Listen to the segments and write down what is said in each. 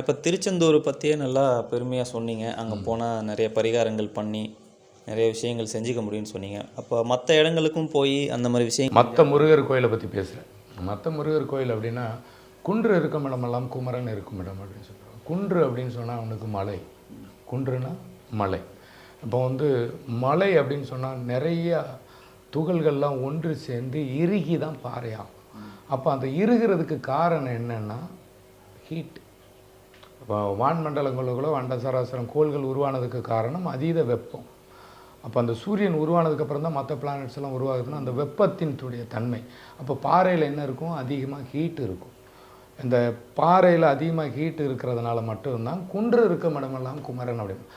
இப்போ திருச்செந்தூர் பற்றியே நல்லா பெருமையாக சொன்னீங்க. அங்கே போனால் நிறைய பரிகாரங்கள் பண்ணி நிறைய விஷயங்கள் செஞ்சுக்க முடியும்னு சொன்னீங்க. அப்போ மற்ற இடங்களுக்கும் போய் அந்த மாதிரி விஷயம் மற்ற முருகர் கோயிலை பற்றி பேசுகிறேன் மற்ற முருகர் கோயில் அப்படின்னா குன்று இருக்கும் இடமெல்லாம் குமரன் இருக்கும் இடம் அப்படின்னு சொல்கிறாங்க குன்று அப்படின்னு சொன்னால் அவனுக்கு மலை. குன்றுனா மலை. இப்போ வந்து மலை அப்படின்னு சொன்னால் நிறைய துகள்கள்லாம் ஒன்று சேர்ந்து இறுகி தான் பாறையாகும். அப்போ அந்த இறுகிறதுக்கு காரணம் என்னென்னா ஹீட் இப்போ வான்மண்டலங்களுக்குள்ள வண்ட சராசரம் கோள்கள் உருவானதுக்கு காரணம் அதீத வெப்பம். அப்போ அந்த சூரியன் உருவானதுக்கப்புறம் தான் மற்ற பிளானட்ஸ் எல்லாம் உருவாகுதுன்னா அந்த வெப்பத்தினுடைய தன்மை. அப்போ பாறையில் என்ன இருக்கும்? அதிகமாக ஹீட் இருக்கும். இந்த பாறையில் அதிகமாக ஹீட் இருக்கிறதுனால மட்டும்தான் குன்று இருக்கும் இடமெல்லாம் குமரன் அப்படின்னு.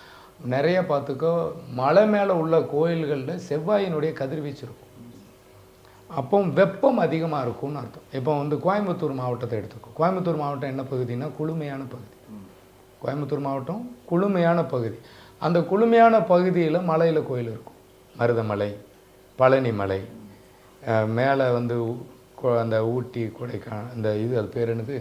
நிறைய பார்த்துக்கோ மலை மேலே உள்ள கோயில்களில் செவ்வாயினுடைய கதிர்வீச்சு இருக்கும். அப்போ வெப்பம் அதிகமாக இருக்கும்னு அர்த்தம். இப்போ வந்து கோயம்புத்தூர் மாவட்டத்தை எடுத்துக்கோ. கோயம்புத்தூர் மாவட்டம் என்ன பகுதினா குளுமையான பகுதி. கோயம்புத்தூர் மாவட்டம் குளுமையான பகுதி. அந்த குளுமையான பகுதியில் மலையில் கோயில் இருக்கும். மருதமலை பழனி மலை மேலே வந்து அந்த ஊட்டி கொடைக்கானல் அந்த இது அது பேர் என்னது?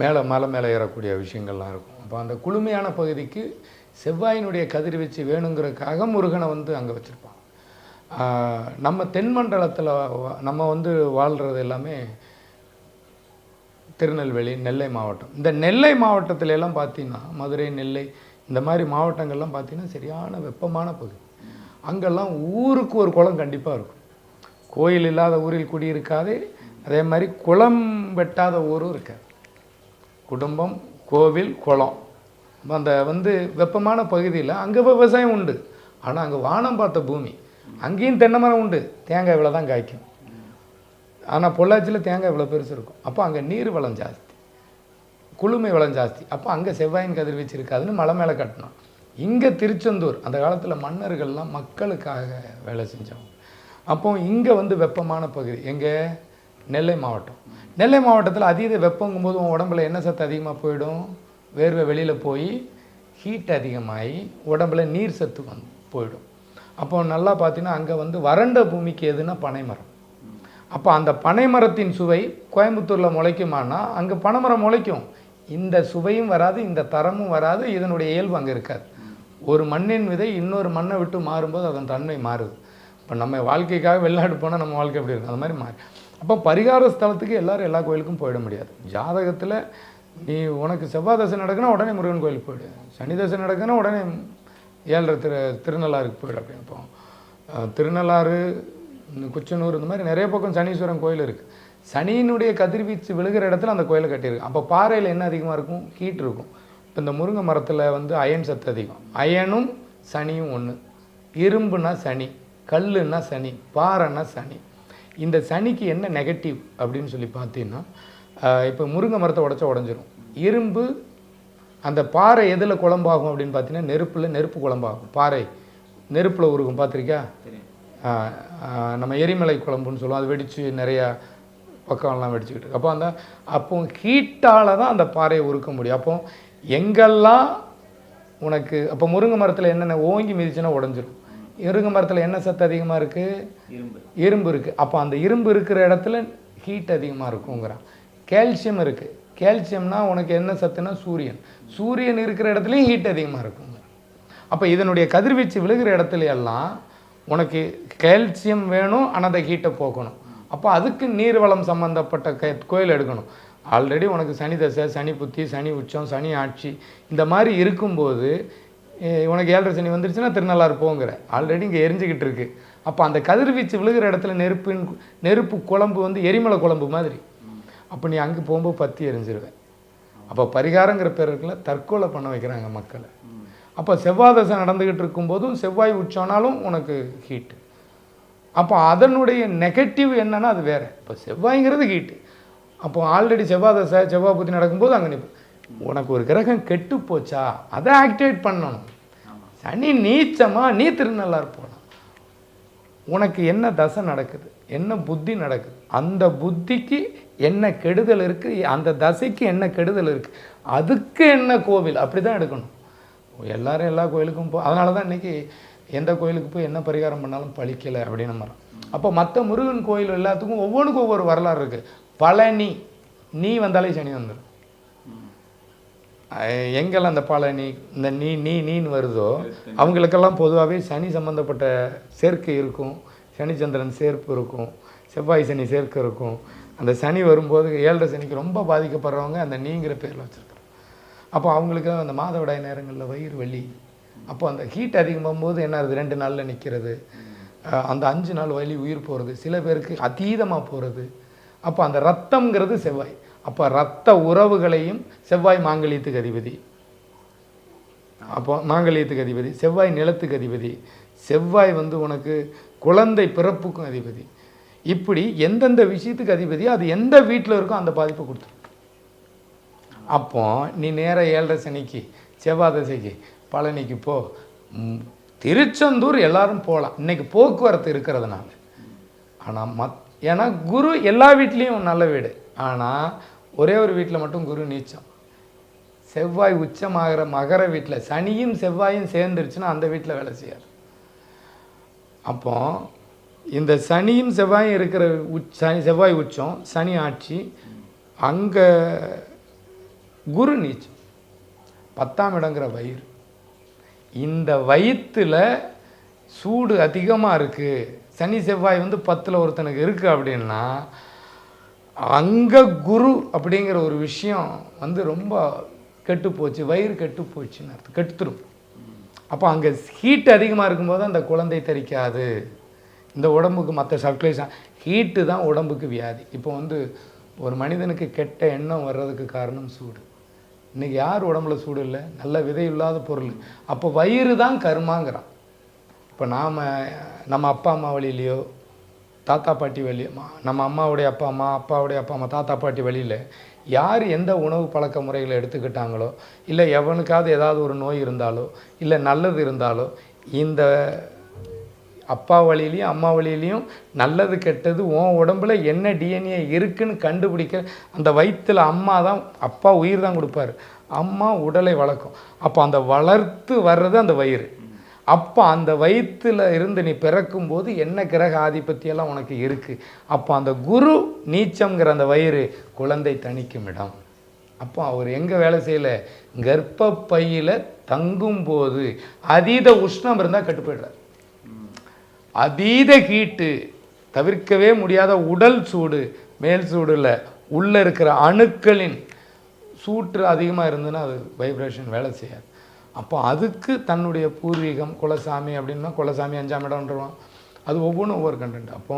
மேலே மலை மேலே ஏறக்கூடிய விஷயங்கள்லாம் இருக்கும். அப்போ அந்த குளுமையான பகுதிக்கு செவ்வாயினுடைய கதிர்வீச்சு வேணுங்கிறதுக்காக முருகனை வந்து அங்கே வச்சுருப்பான் நம்ம தென்மண்டலத்தில் நம்ம வந்து வாழ்கிறது எல்லாமே திருநெல்வேலி நெல்லை மாவட்டம். இந்த நெல்லை மாவட்டத்துல எல்லாம் பார்த்தீங்கன்னா மதுரை நெல்லை இந்த மாதிரி மாவட்டங்கள்லாம் பார்த்தீங்கன்னா சரியான வெப்பமான பகுதி. அங்கெல்லாம் ஊருக்கு ஒரு குளம் கண்டிப்பாக இருக்கும். கோயில் இல்லாத ஊரில் குடியிருக்காது அதே மாதிரி குளம் வெட்டாத ஊரும் இருக்காது. குடும்பம் கோவில் குளம். அந்த வந்து வெப்பமான பகுதியில் அங்கே விவசாயம் உண்டு. ஆனால் அங்கே வானம் பார்த்த பூமி அங்கேயும் தென்னை மரம் உண்டு. தேங்காய் இவ்வளோ தான் காய்க்கும். ஆனால் பொள்ளாச்சியில் தேங்காய் இவ்வளோ பெருசு இருக்கும். அப்போ அங்கே நீர் வளம் ஜாஸ்தி. குளுமை வளம் ஜாஸ்தி. அப்போ அங்கே செவ்வாயின் கதிர்வீச்சு இருக்காதுன்னு மலை மேலே கட்டினோம் இங்கே திருச்செந்தூர் அந்த காலத்தில் மன்னர்கள்லாம் மக்களுக்காக வேலை செஞ்சவங்க. அப்போ இங்கே வந்து வெப்பமான பகுதி எங்கே? நெல்லை மாவட்டம். நெல்லை மாவட்டத்தில் அதீத வெப்பங்கும்போது உன் உடம்புல என்ன சத்து அதிகமாக போயிடும்? வேர்வை வெளியில் போய் ஹீட் அதிகமாகி உடம்புல நீர் சத்து வந்து போயிடும். அப்போ நல்லா பார்த்தீங்கன்னா அங்கே வந்து வறண்ட பூமிக்கு எதுனா பனைமரம். அப்போ அந்த பனைமரத்தின் சுவை கோயம்புத்தூரில் முளைக்குமானா அங்கே பனைமரம் முளைக்கும். இந்த சுவையும் வராது இந்த தரமும் வராது இதனுடைய இயல்பு அங்கே இருக்காது. ஒரு மண்ணின் விதை இன்னொரு மண்ணை விட்டு மாறும்போது அதன் தன்மை மாறுது. இப்போ நம்ம வாழ்க்கைக்காக வெளிநாடு போனால் நம்ம வாழ்க்கை எப்படி இருக்கும்? அது மாதிரி மாறி. அப்போ பரிகார ஸ்தலத்துக்கு எல்லாரும் எல்லா கோயிலுக்கும் போயிட முடியாது. ஜாதகத்தில் நீ உனக்கு செவ்வாய் தசை நடக்குன்னா உடனே முருகன் கோயிலுக்கு போயிடு. சனி தசை நடக்குன்னா உடனே ஏழரை திரு திருநள்ளாறுக்கு போயிடு அப்படின்னு இப்போ திருநள்ளாறு இந்த குச்சனூர் இந்த மாதிரி நிறைய பக்கம் சனீஸ்வரன் கோயில் இருக்குது சனியினுடைய கதிர்வீச்சு விழுகிற இடத்துல அந்த கோயிலை கட்டியிருக்கு. அப்போ பாறையில் என்ன அதிகமாக இருக்கும்? ஹீட் இருக்கும். இப்போ இந்த முருங்கை மரத்தில் வந்து அயன் சத்து அதிகம். அயனும் சனியும் ஒன்று இரும்புனா சனி கல்லுன்னா சனி பாறைன்னா சனி. இந்த சனிக்கு என்ன நெகட்டிவ் அப்படின்னு சொல்லி பார்த்தீங்கன்னா இப்போ முருங்கை மரத்தை உடச்சா உடஞ்சிரும். இரும்பு அந்த பாறை எதில் குழம்பாகும் அப்படின்னு பார்த்தீங்கன்னா நெருப்பில் நெருப்பு குழம்பாகும். பாறை நெருப்பில் உருகும். பார்த்துருக்கியா? நம்ம எரிமலை குழம்புன்னு சொல்லுவோம். அது வெடித்து நிறையா பக்கம்லாம் வெடிச்சுக்கிட்டு இருக்கு. அப்போ அந்த அப்போ ஹீட்டால் தான் அந்த பாறையை உருக்க முடியும். அப்போ எங்கெல்லாம் உனக்கு அப்போ முருங்கை மரத்தில் என்னென்ன ஓங்கி மிதிச்சுன்னா உடஞ்சிரும். முருங்கை மரத்தில் என்ன சத்து அதிகமாக இருக்குது இரும்பு. இரும்பு இருக்குது அப்போ அந்த இரும்பு இருக்கிற இடத்துல ஹீட் அதிகமாக இருக்குங்கிறான். கால்சியம் இருக்குது கால்சியம்னா உனக்கு என்ன சத்துனா சூரியன். சூரியன் இருக்கிற இடத்துலையும் ஹீட் அதிகமாக இருக்குங்க. அப்போ இதனுடைய கதிர்வீச்சு விழுகிற இடத்துல எல்லாம் உனக்கு கால்சியம் வேணும் ஆனால் அந்த ஹீட்டை போக்கணும். அப்போ அதுக்கு நீர்வளம் சம்மந்தப்பட்ட க கோயில் எடுக்கணும். ஆல்ரெடி உனக்கு சனி தசை சனி புத்தி சனி உச்சம் சனி ஆட்சி இந்த மாதிரி இருக்கும்போது உனக்கு ஏழரை சனி வந்துருச்சுன்னா திருநள்ளாறு போங்கிற. ஆல்ரெடி இங்கே எரிஞ்சுக்கிட்டு இருக்கு. அப்போ அந்த கதிர்வீச்சு விழுகிற இடத்துல நெருப்பின் நெருப்பு குழம்பு வந்து எரிமலை குழம்பு மாதிரி. அப்போ நீ அங்கே போகும்போது பற்றி எரிஞ்சிருவேன் அப்போ பரிகாரங்கிற பேருக்குள்ள தற்கொலை பண்ண வைக்கிறாங்க மக்களை. அப்போ செவ்வாய் தசை நடந்துக்கிட்டு இருக்கும்போதும் செவ்வாய் உச்சம்னாலும் உனக்கு ஹீட்டு அப்போ அதனுடைய நெகட்டிவ் என்னன்னா அது வேற. இப்போ செவ்வாய்ங்கிறது ஹீட்டு அப்போ ஆல்ரெடி செவ்வாய் தசை செவ்வாய் புத்தி நடக்கும்போது அங்கே நிற்ப உனக்கு ஒரு கிரகம் கெட்டு போச்சா? அதை ஆக்டிவேட் பண்ணணும். சனி நீச்சமா நீ திருநள்ளாறு போகலாம் உனக்கு என்ன தசை நடக்குது? என்ன புத்தி நடக்குது? அந்த புத்திக்கு என்ன கெடுதல் இருக்குது அந்த தசைக்கு என்ன கெடுதல் இருக்குது அதுக்கு என்ன கோவில்? அப்படி தான் எடுக்கணும். எல்லாரும் எல்லா கோயிலுக்கும் போ அதனால தான் இன்றைக்கி எந்த கோயிலுக்கு போய் என்ன பரிகாரம் பண்ணாலும் பழிக்கலை அப்படின்னு நம்புறோம் அப்போ மற்ற முருகன் கோயில் எல்லாத்துக்கும் ஒவ்வொன்றுக்கும் ஒவ்வொரு வரலாறு இருக்குது பழனி நீ வந்தாலே சனி வந்துடும் எங்கெல்லாம் அந்த பழனி இந்த நீ நீ நீன்னு வருதோ அவங்களுக்கெல்லாம் பொதுவாகவே சனி சம்மந்தப்பட்ட சேர்க்கை இருக்கும். சனி சந்திரன் சேர்ப்பு இருக்கும். செவ்வாய் சனி சேர்க்கை இருக்கும். அந்த சனி வரும்போது ஏழரை சனிக்கு ரொம்ப பாதிக்கப்படுறவங்க அந்த நீங்கிற பேரில் வச்சுருக்காங்க. அப்போ அவங்களுக்கு அந்த மாதவிடாய் நேரங்களில் வயிறு வலி. அப்போ அந்த ஹீட் அதிகமாகும் போது என்ன ஆகுது? ரெண்டு நாளில் நிற்கிறது அந்த அஞ்சு நாள் வலி உயிர் போகிறது சில பேருக்கு அதீதமாக போகிறது அப்போ அந்த ரத்தம்ங்கிறது செவ்வாய். அப்போ ரத்த உறவுகளையும் செவ்வாய் மாங்கலியத்துக்கு அதிபதி. அப்போ மாங்கலியத்துக்கு அதிபதி. செவ்வாய் நிலத்துக்கு அதிபதி. செவ்வாய் வந்து உனக்கு குழந்தை பிறப்புக்கும் அதிபதி. இப்படி எந்தெந்த விஷயத்துக்கு அதிபதியோ அது எந்த வீட்டில் இருக்கோ அந்த பாதிப்பை கொடுத்துரும். அப்போ நீ நேராக ஏழரை சனிக்கு செவ்வாய் தசைக்கு பழனிக்கு போ. திருச்செந்தூர் எல்லாரும் போகலாம் இன்னைக்கு போக்குவரத்து இருக்கிறதுனால. ஆனால் மத் ஏன்னா குரு எல்லா வீட்லேயும் நல்ல வீடு. ஆனால் ஒரே ஒரு வீட்டில் மட்டும் குரு நீச்சம். செவ்வாய் உச்சமாகிற மகர வீட்டில் சனியும் செவ்வாயும் சேர்ந்துருச்சுன்னா அந்த வீட்டில் வேலை செய்யாது. அப்போ இந்த சனியும் செவ்வாயும் இருக்கிற உச் சனி செவ்வாய் உச்சம் சனி ஆட்சி அங்கே குரு நீச்சம் பத்தாம் இடங்கிற வயிறு. இந்த வயிற்றில் சூடு அதிகமாக இருக்குது சனி செவ்வாய் வந்து பத்தில் ஒருத்தனுக்கு இருக்குது அப்படின்னா அங்கே குரு அப்படிங்கிற ஒரு விஷயம் வந்து ரொம்ப கெட்டு போச்சு. வயிறு கெட்டு போச்சுன்னு அர்த்தம். கெட்டுத்துரும் அப்போ அங்கே ஹீட் அதிகமாக இருக்கும்போது அந்த குழந்தை தரிக்காது. இந்த உடம்புக்கு மற்ற சர்க்குலேஷன் ஹீட்டு தான் உடம்புக்கு வியாதி. இப்போ வந்து ஒரு மனிதனுக்கு கெட்ட எண்ணம் வர்றதுக்கு காரணம் சூடு. இன்றைக்கி யார் உடம்புல சூடு இல்லை? நல்ல விதை இல்லாத பொருள். அப்போ வயிறு தான் கருமாங்கிறான். இப்போ நாம் நம்ம அப்பா அம்மா வழியிலையோ தாத்தா பாட்டி வழி நம்ம அம்மாவுடைய அப்பா அம்மா அப்பாவுடைய அப்பா அம்மா தாத்தா பாட்டி வழியில் யார் எந்த உணவு பழக்க முறைகளை எடுத்துக்கிட்டாங்களோ இல்லை எவனுக்காவது ஏதாவது ஒரு நோய் இருந்தாலோ இல்லை நல்லது இருந்தாலோ இந்த அப்பா வழியிலையும் அம்மா வழியிலையும் நல்லது கெட்டது உன் உடம்புல என்ன டிஎன்ஏ இருக்குன்னு கண்டுபிடிக்க அந்த வயிற்றில் அம்மா தான் அப்பா உயிர் தான் கொடுப்பாரு. அம்மா உடலை வளர்க்கும். அப்போ அந்த வளர்த்து வர்றது அந்த வயிறு. அப்போ அந்த வயிற்றில் இருந்து நீ பிறக்கும்போது என்ன கிரக ஆதிபத்தியெல்லாம் உனக்கு இருக்குது அப்போ அந்த குரு நீச்சம்ங்கிற அந்த வயிறு குழந்தை தணிக்கும் இடம். அப்போ அவர் எங்கே வேலை செய்யலை? கர்ப்பப்பையில் தங்கும்போது அதீத உஷ்ணம் இருந்தால் கட்டு போயிடுறார். அதீத ஹீட்டு தவிர்க்கவே முடியாத உடல் சூடு மேல் சூடில் உள்ளே இருக்கிற அணுக்களின் சூற்று அதிகமாக இருந்ததுன்னா அது வைப்ரேஷன் வேலை செய்யாது. அப்போ அதுக்கு தன்னுடைய பூர்வீகம் குலசாமி அப்படின்னா குலசாமி அஞ்சாம் இடம்ன்றவான். அது ஒவ்வொன்றும் ஒவ்வொரு கண்டென்ட் அப்போ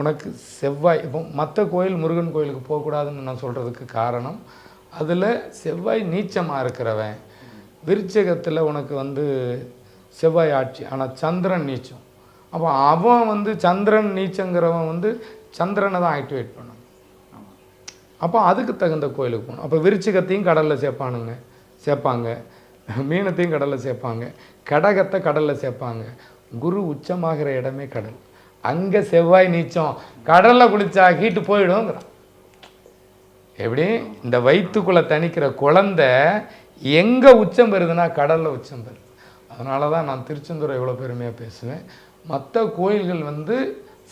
உனக்கு செவ்வாய் இப்போ மற்ற கோயில் முருகன் கோயிலுக்கு போகக்கூடாதுன்னு நான் சொல்கிறதுக்கு காரணம் அதில் செவ்வாய் நீச்சமாக இருக்கிறவன் விருச்சகத்தில் உனக்கு வந்து செவ்வாய் ஆட்சி ஆனால் சந்திரன் நீச்சம். அப்போ அவன் வந்து சந்திரன் நீச்சங்கிறவன் வந்து சந்திரனை தான் ஆக்டிவேட் பண்ணான் அப்போ அதுக்கு தகுந்த கோயிலுக்கு போகணும். அப்போ விருச்சிகத்தையும் கடலில் சேர்ப்பானுங்க. சேர்ப்பாங்க. மீனத்தையும் கடலில் சேர்ப்பாங்க. கடகத்தை கடலில் சேர்ப்பாங்க. குரு உச்சமாகிற இடமே கடல். அங்கே செவ்வாய் நீச்சம். கடலில் குளிச்சா ஹீட்டு போயிடுங்கிறான் எப்படி? இந்த வயிற்றுக்குள்ளே தணிக்கிற குழந்தை எங்கே உச்சம் பெறுதுன்னா கடலில் உச்சம் பெறுது. அதனால தான் நான் திருச்செந்தூரை இவ்வளோ பெருமையாக பேசுவேன். மற்ற கோயில்கள் வந்து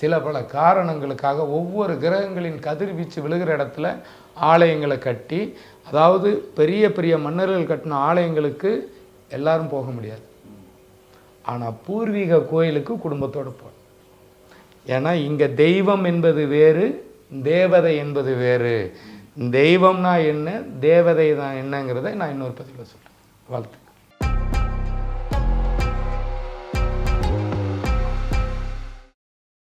சில பல காரணங்களுக்காக ஒவ்வொரு கிரகங்களின் கதிர்வீச்சு விழுகிற இடத்துல ஆலயங்களை கட்டி அதாவது பெரிய பெரிய மன்னர்கள் கட்டின ஆலயங்களுக்கு எல்லாரும் போக முடியாது. ஆனால் பூர்வீக கோயிலுக்கு குடும்பத்தோடு போகணும். ஏன்னா இங்கே தெய்வம் என்பது வேறு தேவதை என்பது வேறு. தெய்வம்னா என்ன தேவதை தான் என்னங்கிறத நான் இன்னொரு பதிவில் சொல்கிறேன் வாழ்த்து